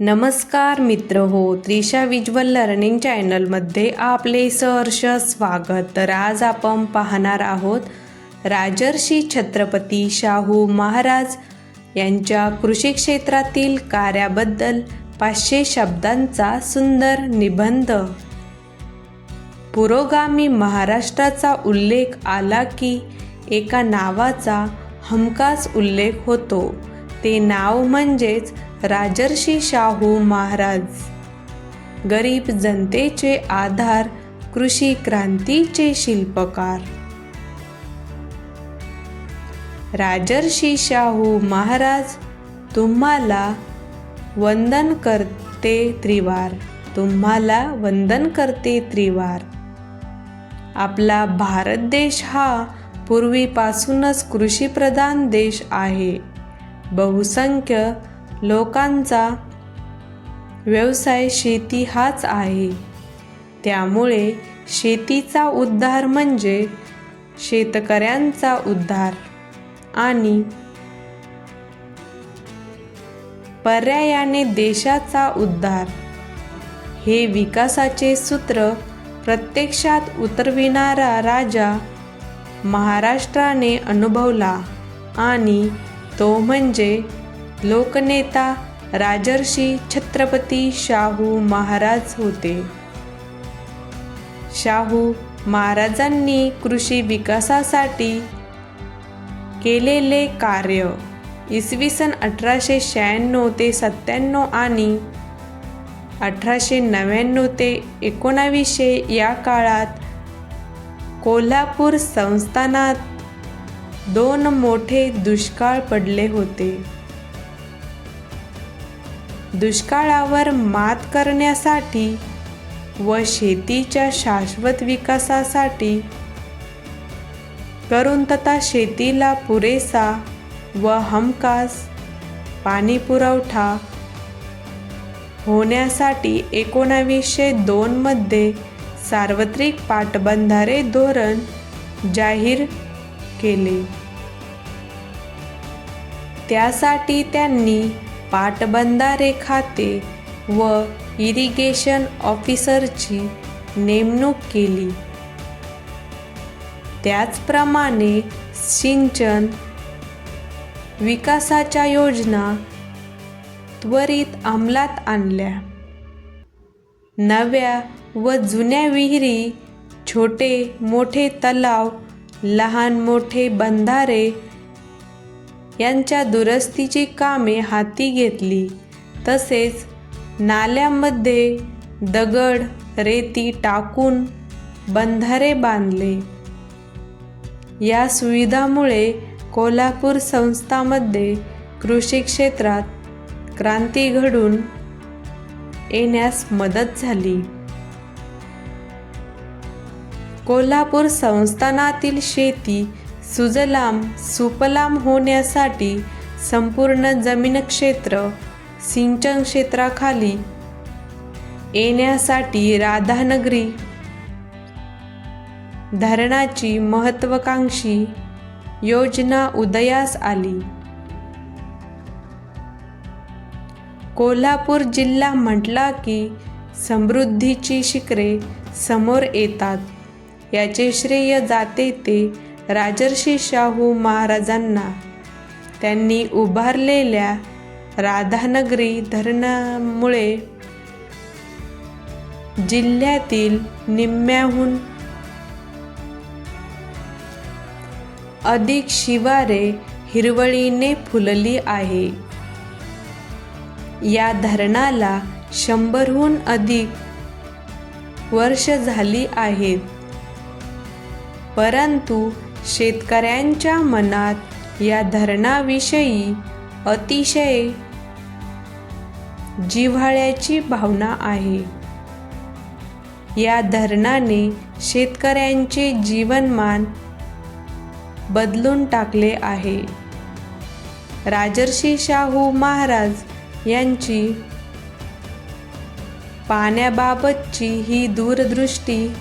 नमस्कार मित्र हो त्रिशा विज्वल लर्निंग चॅनलमध्ये आपले सहर्ष स्वागत. तर आज आपण पाहणार आहोत राजर्षी छत्रपती शाहू महाराज यांच्या कृषी क्षेत्रातील कार्याबद्दल पाचशे शब्दांचा सुंदर निबंध. पुरोगामी महाराष्ट्राचा उल्लेख आला की एका नावाचा हमखास उल्लेख होतो. ते नाव म्हणजेच राजर्षी शाहू महाराज. गरीब जनतेचे आधार कृषी क्रांतीचे शिल्पकार. राजर्षी शाहू महाराज तुम्हाला वंदन करते त्रिवार. तुम्हाला वंदन करते त्रिवार. आपला भारत देश हा पूर्वीपासूनच कृषीप्रधान देश आहे. बहुसंख्य लोकांचा व्यवसाय शेती हाच आहे. त्यामुळे शेतीचा उद्धार म्हणजे शेतकऱ्यांचा उद्धार आणि पर्यायाने देशाचा उद्धार. हे विकासाचे सूत्र प्रत्यक्षात उतरविणारा राजा महाराष्ट्राने अनुभवला आणि तो म्हणजे लोकनेता राजर्षी छत्रपती शाहू महाराज होते. शाहू महाराजांनी कृषी विकासासाठी केलेले कार्य इसवी सन अठराशे शहाण्णव ते सत्त्याण्णव आणि अठराशे नव्याण्णव ते एकोणावीसशे या काळात कोल्हापूर संस्थानात दोन मोठे दुष्काळ पडले होते. दुष्काळावर मात करण्यासाठी व शेतीच्या शाश्वत विकासासाठी करून तथा शेतीला पुरेसा व हमखास पाणी पुरवठा होण्यासाठी एकोणावीसशे दोनमध्ये सार्वत्रिक पाटबंधारे धोरण जाहीर केले. त्यासाठी त्यांनी पाटबंधारे खाते व इरिगेशन ऑफिसरची नेमणूक केली. त्याचप्रमाणे सिंचन विकासाच्या योजना त्वरित अंमलात आणल्या. नव्या व जुन्या विहिरी छोटे मोठे तलाव लहान मोठे बंधारे यांच्या दुरुस्तीची कामे हाती घेतली. तसेच नाल्यांमध्ये दगड रेती टाकून बंधारे बांधले. या सुविधामुळे कोल्हापूर संस्थामध्ये कृषी क्षेत्रात क्रांती घडून येण्यास मदत झाली. कोल्हापूर संस्थानातील शेती सुजलाम सुपलाम होण्यासाठी संपूर्ण जमीन क्षेत्र सिंचन क्षेत्राखाली येण्यासाठी राधानगरी. धरणाची महत्त्वाकांक्षी योजना उदयास आली. कोल्हापूर जिल्हा म्हटला की समृद्धीची शिखरे समोर येतात. याचे श्रेय जाते ते राजर्षी शाहू महाराजांना त्यांनी उभारलेल्या राधानगरी धरणामुळे जिल्ह्यातील निम्म्याहून अधिक शिवारे हिरवळीने फुलली आहे. या धरणाला शंभरहून अधिक वर्ष झाली आहेत. परंतु शेतकऱ्यांच्या मनात या धरणाविषयी अतिशय जिव्हाळ्याची भावना आहे. या धरणाने शेतकऱ्यांचे जीवनमान बदलून टाकले आहे. राजर्षी शाहू महाराज यांची पाण्याबाबतची ही दूरदृष्टी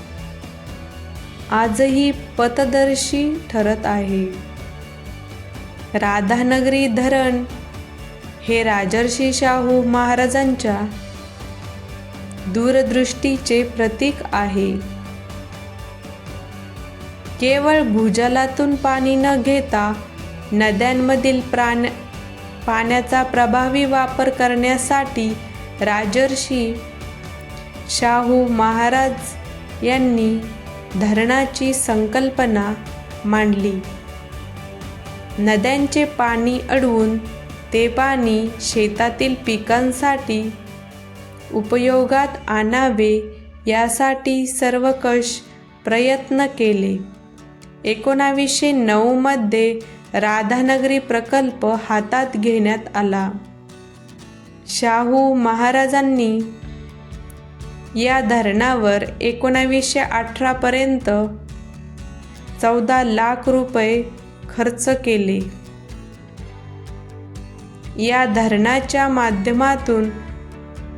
आजही पथदर्शी ठरत आहे. राधानगरी धरण हे राजर्षी शाहू महाराजांच्या दूरदृष्टीचे प्रतीक आहे. केवळ भूजलातून पाणी न घेता नद्यांमधील प्राण पाण्याचा प्रभावी वापर करण्यासाठी राजर्षी शाहू महाराज यांनी धरणाची संकल्पना मांडली. नद्यांचे पाणी अडवून ते पाणी शेतातील पिकांसाठी उपयोगात आणावे यासाठी सर्वकष प्रयत्न केले. एकोणावीसशे नऊमध्ये राधानगरी प्रकल्प हातात घेण्यात आला. शाहू महाराजांनी या धरणावर एकोणावीसशे अठरापर्यंत चौदा लाख रुपये खर्च केले. या धरणाच्या माध्यमातून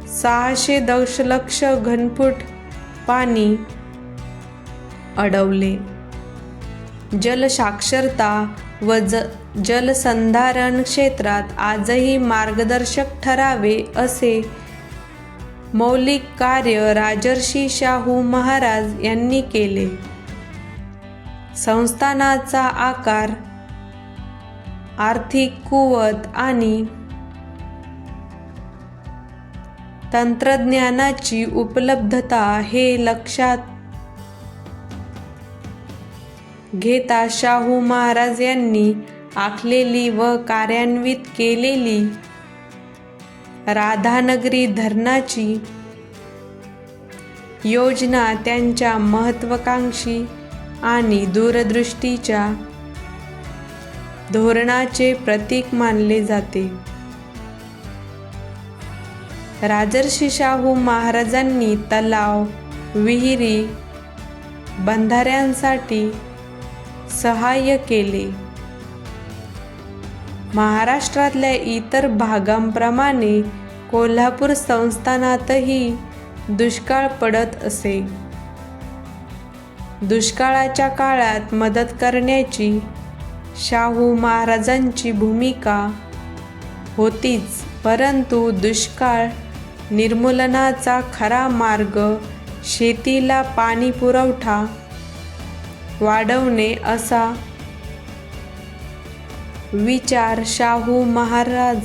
सहाशे दशलक्ष घनफूट पाणी अडवले. जलसाक्षरता व ज जलसंधारण क्षेत्रात आजही मार्गदर्शक ठरावे असे मौलिक कार्य राजर्षी शाहू महाराज यांनी केले. संस्थानाचा आकार आर्थिक कुवत आणि तंत्रज्ञानाची उपलब्धता हे लक्षात घेता शाहू महाराज यांनी आखलेली व कार्यान्वित केलेली राधानगरी धरणाची योजना त्यांच्या महत्त्वाकांक्षी आणि दूरदृष्टीच्या धोरणाचे प्रतीक मानले जाते. राजर्षी शाहू महाराजांनी तलाव विहिरी बंधाऱ्यांसाठी सहाय्य केले. महाराष्ट्रातल्या इतर भागांप्रमाणे कोल्हापूर संस्थानातही दुष्काळ पडत असे. दुष्काळाच्या काळात मदत करण्याची शाहू महाराजांची भूमिका होतीच परंतु दुष्काळ निर्मूलनाचा खरा मार्ग शेतीला पाणी पुरवठा वाढवणे असा विचार शाहू महाराज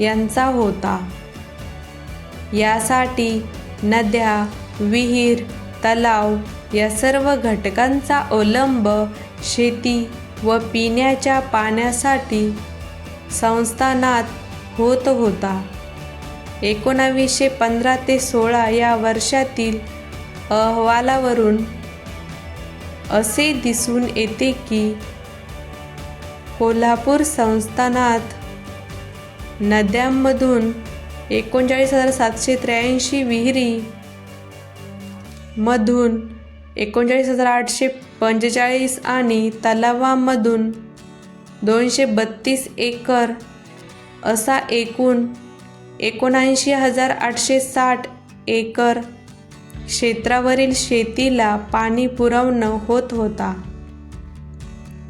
यांचा होता. यासाठी नद्या विहीर तलाव या सर्व घटकांचा अवलंब शेती व पिण्याच्या पाण्यासाठी संस्थानात होत होता. एकोणावीसशे पंधरा ते सोळा या वर्षातील अहवालावरून असे दिसून येते की कोल्हापूर संस्थानात नद्यांमधून एकोणचाळीस हजार सातशे त्र्याऐंशी विहिरी मधून एकोणचाळीस हजार आठशे पंचेचाळीस आणि तलावामधून दोनशे बत्तीस एकर असा एकूण एकोणऐंशी हजार आठशे साठ एकर क्षेत्रावरील शेतीला पाणी पुरवणं होत होता.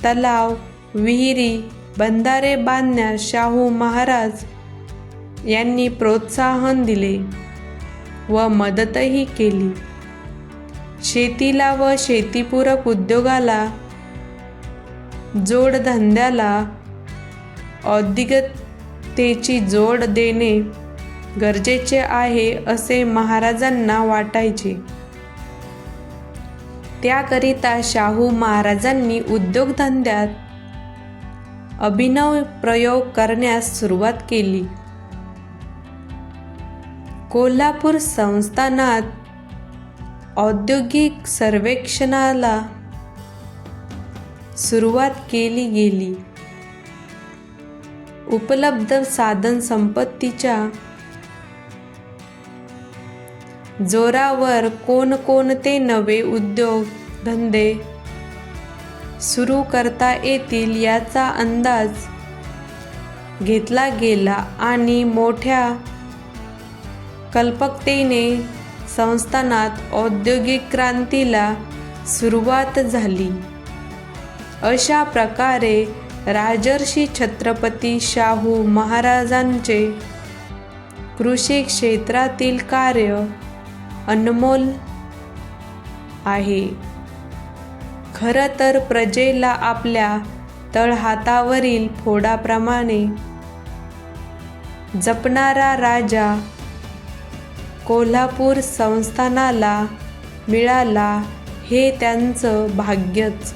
तलाव विहिरी बंधारे बांधण्यास शाहू महाराज यांनी प्रोत्साहन दिले व मदतही केली. शेतीला व शेतीपूरक उद्योगाला जोडधंद्याला औद्योगिकतेची जोड देणे गरजेचे आहे असे महाराजांना वाटायचे. त्याकरिता शाहू महाराजांनी उद्योगधंद्यात अभिनव प्रयोग करण्यास सुरुवात केली. कोल्हापूर संस्थानात औद्योगिक सर्वेक्षणाला सुरुवात केली गेली. उपलब्ध साधन संपत्तीच्या जोरावर कोणकोणते नवे उद्योग धंदे सुरू करता येतील याचा अंदाज घेतला गेला आणि मोठ्या कल्पकतेने संस्थानात औद्योगिक क्रांतीला सुरुवात झाली. अशा प्रकारे राजर्षी छत्रपती शाहू महाराजांचे कृषी क्षेत्रातील कार्य अनमोल आहे. खरं तर प्रजेला आपल्या तळहातावरील फोडाप्रमाणे जपणारा राजा कोल्हापूर संस्थानाला मिळाला हे त्यांचं भाग्यच.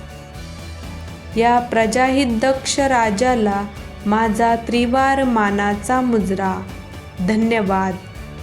या प्रजाहित दक्ष राजाला माझा त्रिवार मानाचा मुजरा. धन्यवाद.